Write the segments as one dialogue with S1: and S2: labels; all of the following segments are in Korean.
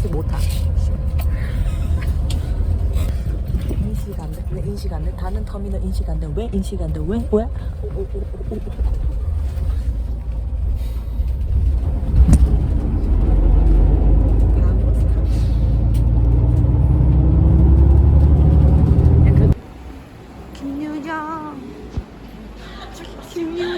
S1: 버스 못 타. 인식 안 돼? 왜 인식 안 돼? 다른 터미널 인식 안 돼? 왜 인식 안 돼? 왜? 왜?
S2: 김유정 김유정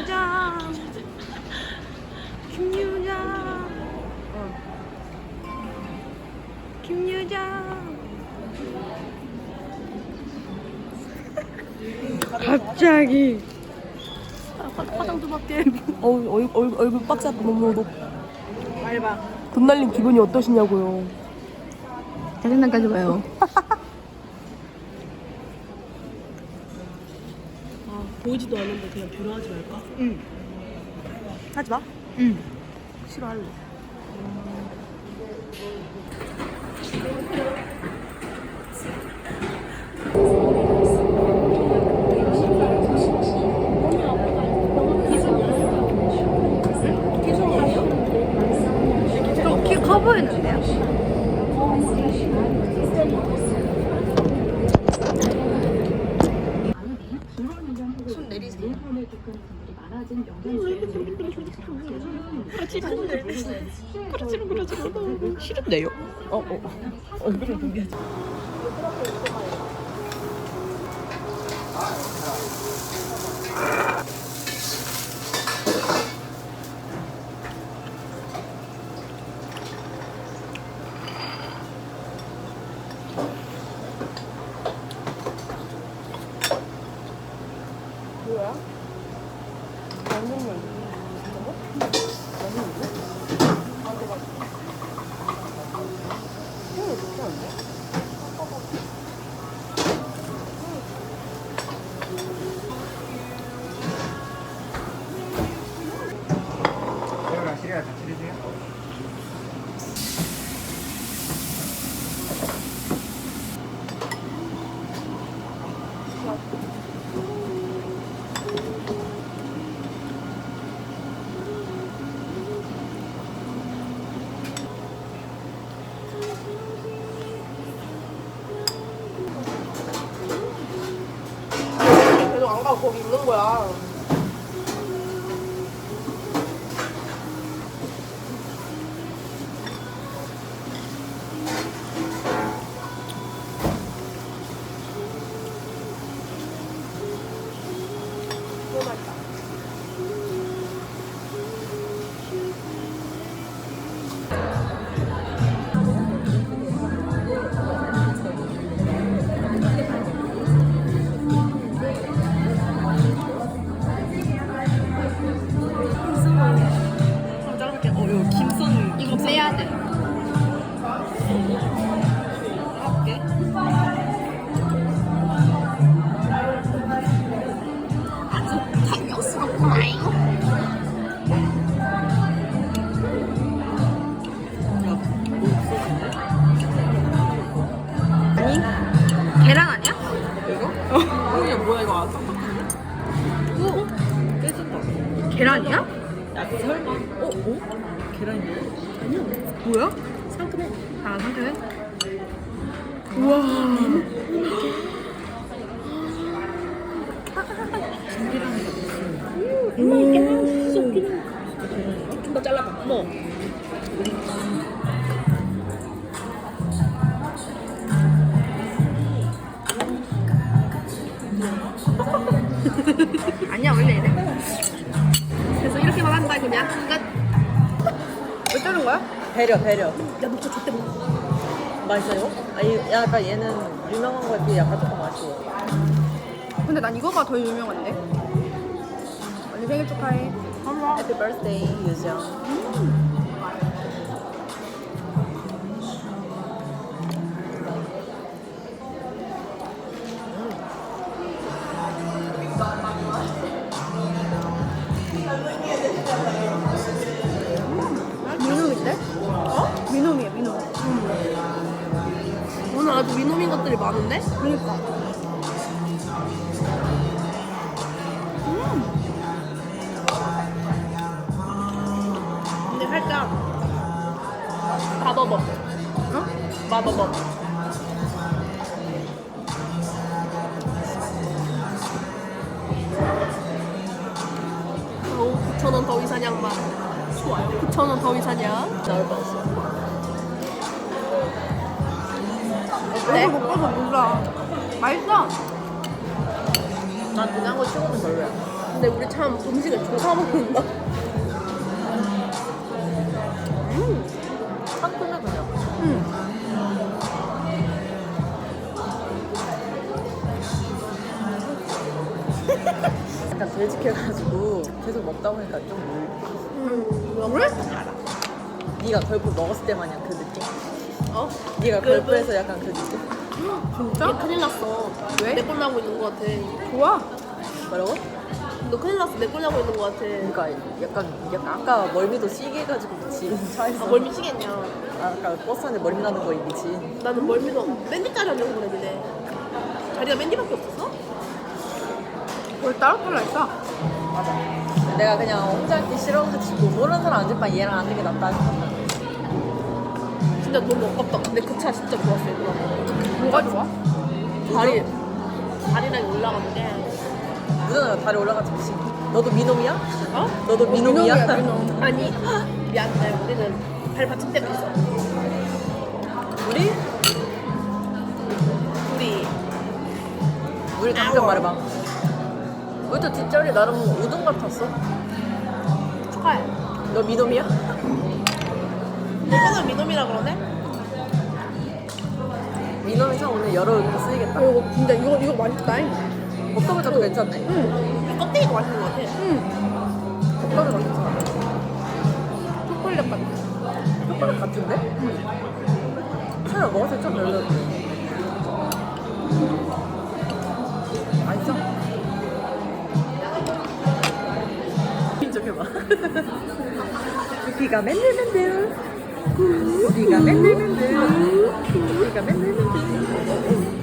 S2: 갑자기
S1: 화장 좀 할게. 어우, 얼, 얼, 얼굴 박스 앞에 너무
S2: 밟아
S1: 돈 날린 기분이 어떠시냐고요.
S2: 짜증난까지 봐요
S1: 아, 보이지도 않는데 그냥 들어하지 말까?
S2: 응
S1: 하지 마.
S2: 응.
S1: 싫어할래.
S2: 키 커 보이는데요?
S1: 손 내리세요. 그러지는 그러지 않아. 싫은데요? 어, 어. 얼굴을 공개하 좀더 잘라봐. 뭐?
S2: 아니야 원래 이래 그래서 이렇게만 한다 그냥 끝. 왜 자른 거야?
S1: 배려 배려. 야 녹차 줬대 뭐. 맛있어요? 아니 약간 얘는 유명한 거에 비해 약간 조금 아쉬워.
S2: 근데 난 이거가 더 유명한데 언니 생일 축하해
S1: Happy birthday 유정.
S2: 민놈인데? 어? 민놈이야 민놈
S1: 오늘 아주 미노민 것들이 많은데?
S2: 그러니까
S1: 어, 9,000원 더위 사냥 맛. 좋아요. 9,000원 더위 사냥.
S3: 나올 뻔했어.
S1: 어때?
S4: 못 봐서 몰라. 맛있어.
S3: 난 그냥 거 치고는 별로야.
S1: 근데 우리 참 음식을 조사 먹는다.
S3: 상큼해 그냥. 약간 돼지해가지고 계속 먹다 보니까 좀 물.
S1: 왜?
S3: 네가 걸프 먹었을 때 마냥 그 느낌.
S1: 어?
S3: 네가
S1: 걸프?
S3: 걸프에서 약간 그 느낌.
S1: 진짜? 큰일 났어.
S4: 왜?
S1: 내 꼴 나고 있는 것 같아.
S4: 좋아.
S3: 뭐라고?
S1: 너 큰일 났어. 내 꼴 나고 있는 것 같아.
S3: 그러니까 약간 약간 아까 멀미도 시게 해가지고 미친 차에서.
S1: 아, 뭘 미치겠냐.
S3: 아, 아까 버스 안에 멀미 나는 거 이 미친.
S1: 나는 멀미도 맨디까지 하려고 그래, 니네. 자리가 맨디밖에 없었어?
S4: 뭘 따로따로 했어?
S3: 맞아. 내가 그냥 혼자 있기 싫어가지고 모르는 사람 앉을 바에 얘랑 앉는 게 낫다 싶었나.
S1: 진짜 너무 아깝다. 근데 그 차 진짜 좋았어요. 그거.
S4: 뭐가 좋아?
S1: 다리, 다리랑 올라가는 게.
S3: 무전아 다리 올라가지 미친. 너도 미놈이야?
S1: 어?
S3: 너도? 미놈이야,
S4: 미놈.
S1: 아니, 미안. 나 우리는 발 받침대가 있어.
S3: 우리?
S1: 우리.
S3: 우리 당장 말해봐. 우리도 뒷자리 나름 우등 같았어.
S1: 축하해.
S3: 너 미놈이야?
S1: 너는 미놈이라 그러네?
S3: 미놈이 참 오늘 여러 의미로 쓰이겠다.
S4: 어, 이거 진짜 이거 이거 맛있다.
S3: 먹다 보니까 또 괜찮네.
S4: 응.
S1: 껍데기가 맛있는 것 같아.
S4: 응.
S3: 먹다 보니까 괜찮아.
S4: 초콜릿 같아.
S3: 초콜릿 같은데? 응. 처음에 먹었을 때 좀 별로 인정해봐. 귀가 맨들맨들. 귀가 맨들맨들. 귀가 맨들맨들.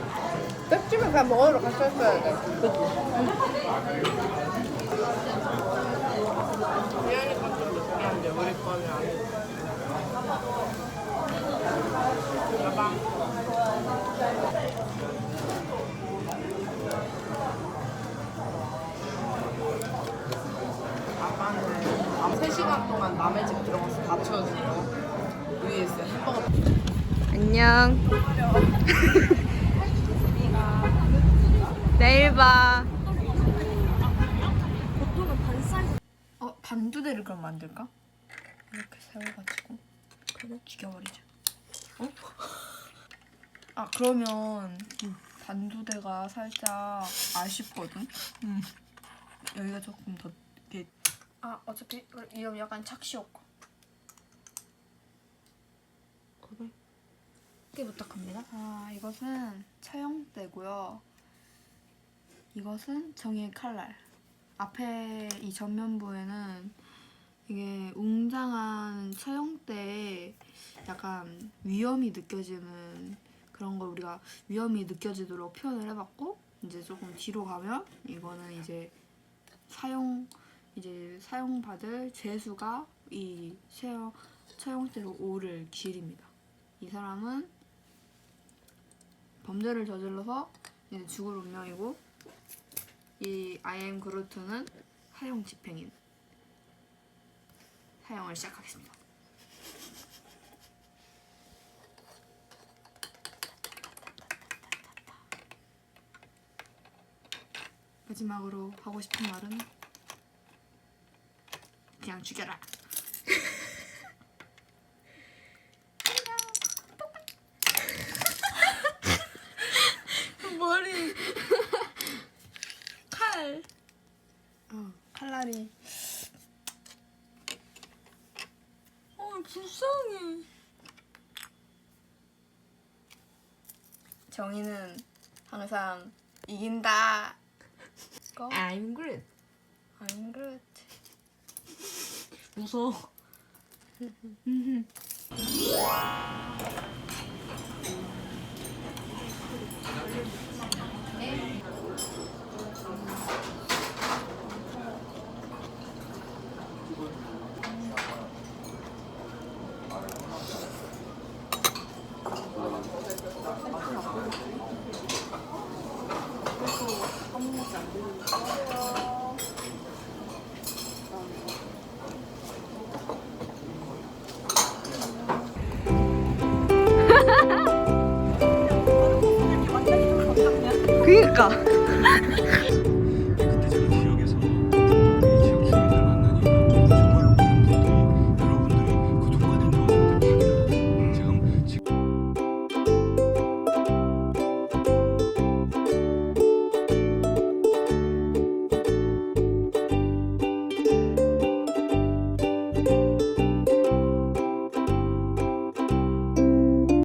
S4: 뼈찜을 그냥 먹으러 했어야 돼.
S5: 아빠는 3시간 동안 남의 집 들어가서 다 채워주고 위에서 햄버거
S4: 안녕. 내일 봐. 어, 반두대를 그럼 만들까? 이렇게 세워가지고 그래 죽여버리자. 어? 아 그러면 반두대가 살짝 아쉽거든. 여기가 조금 더 이게 아 어차피 이러면 약간 착시 효과. 게 부탁합니다. 아, 이것은 차용대고요. 이것은 정의의 칼날. 앞에 이 전면부에는 이게 웅장한 처형 때 약간 위험이 느껴지는 그런 걸 우리가 위험이 느껴지도록 표현을 해봤고 이제 조금 뒤로 가면 이거는 이제 사용 이제 사용받을 죄수가 이 처형 처형대로 오를 길입니다. 이 사람은 범죄를 저질러서 이제 죽을 운명이고 이 아이엠 그루트는 사형 집행인 사형을 시작하겠습니다. 마지막으로 하고 싶은 말은 그냥 죽여라. 머리 칼. 어 칼날이. 어 불쌍해. 정의는 항상 이긴다.
S3: I'm good.
S4: I'm good.
S3: 무서워.